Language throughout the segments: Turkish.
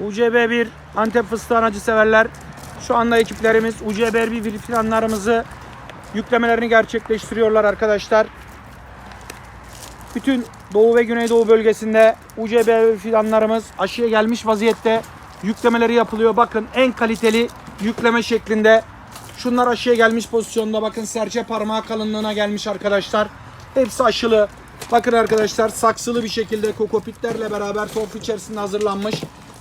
UCB1 Antep fıstığı acı severler. Şu anda ekiplerimiz UCB1 planlarımızı yüklemelerini gerçekleştiriyorlar arkadaşlar. Bütün Doğu ve Güneydoğu bölgesinde UCB fidanlarımız aşıya gelmiş vaziyette yüklemeleri yapılıyor. Bakın en kaliteli yükleme şeklinde. Şunlar aşıya gelmiş pozisyonda. Bakın serçe parmağı kalınlığına gelmiş arkadaşlar. Hepsi aşılı. Bakın arkadaşlar saksılı bir şekilde kokopitlerle beraber torf içerisinde hazırlanmış.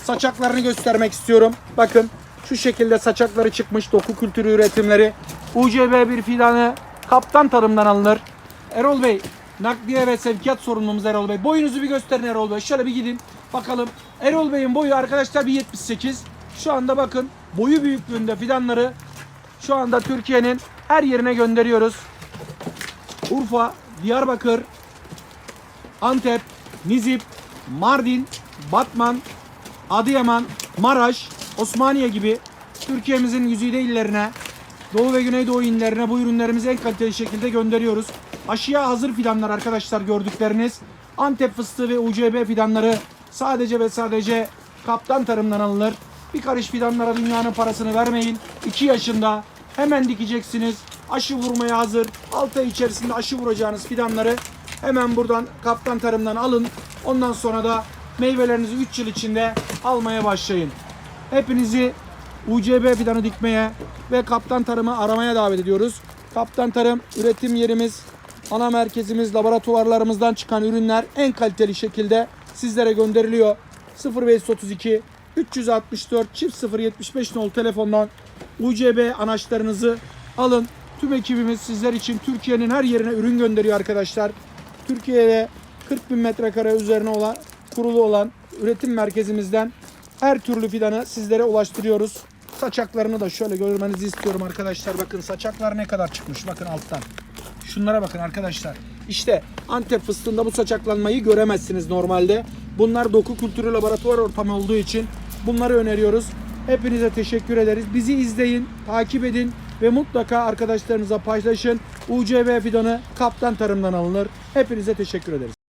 Saçaklarını göstermek istiyorum. Bakın şu şekilde saçakları çıkmış doku kültürü üretimleri. UCB bir fidanı kaptan tarımdan alınır. Erol Bey nakliye ve sevkiyat sorumlumuz Erol Bey. Boyunuzu bir gösterin Erol Bey. Şöyle bir gidin bakalım. Erol Bey'in boyu arkadaşlar bir 78. Şu anda bakın boyu büyüklüğünde fidanları şu anda Türkiye'nin her yerine gönderiyoruz. Urfa, Diyarbakır, Antep, Nizip, Mardin, Batman, Adıyaman, Maraş, Osmaniye gibi Türkiye'mizin güzide illerine, Doğu ve Güneydoğu illerine bu ürünlerimizi en kaliteli şekilde gönderiyoruz. Aşıya hazır fidanlar arkadaşlar gördükleriniz. Antep fıstığı ve UCB fidanları sadece ve sadece kaptan tarımdan alınır. Bir karış fidanlara dünyanın parasını vermeyin. 2 yaşında hemen dikeceksiniz. Aşı vurmaya hazır. 6 ay içerisinde aşı vuracağınız fidanları hemen buradan kaptan tarımdan alın. Ondan sonra da meyvelerinizi 3 yıl içinde almaya başlayın. Hepinizi UCB fidanı dikmeye ve kaptan tarımı aramaya davet ediyoruz. Kaptan tarım üretim yerimiz, ana merkezimiz, laboratuvarlarımızdan çıkan ürünler en kaliteli şekilde sizlere gönderiliyor. 0532 364 çift 075 nol telefondan UCB anaçlarınızı alın. Tüm ekibimiz sizler için Türkiye'nin her yerine ürün gönderiyor arkadaşlar. Türkiye'de 40 bin metrekare üzerine olan kurulu olan üretim merkezimizden her türlü fidanı sizlere ulaştırıyoruz. Saçaklarını da şöyle görmenizi istiyorum arkadaşlar. Bakın saçaklar ne kadar çıkmış bakın alttan. Şunlara bakın arkadaşlar. İşte Antep fıstığında bu saçaklanmayı göremezsiniz normalde. Bunlar doku kültürü laboratuvar ortamı olduğu için bunları öneriyoruz. Hepinize teşekkür ederiz. Bizi izleyin, takip edin ve mutlaka arkadaşlarınıza paylaşın. UCB fidanı kaptan tarımdan alınır. Hepinize teşekkür ederiz.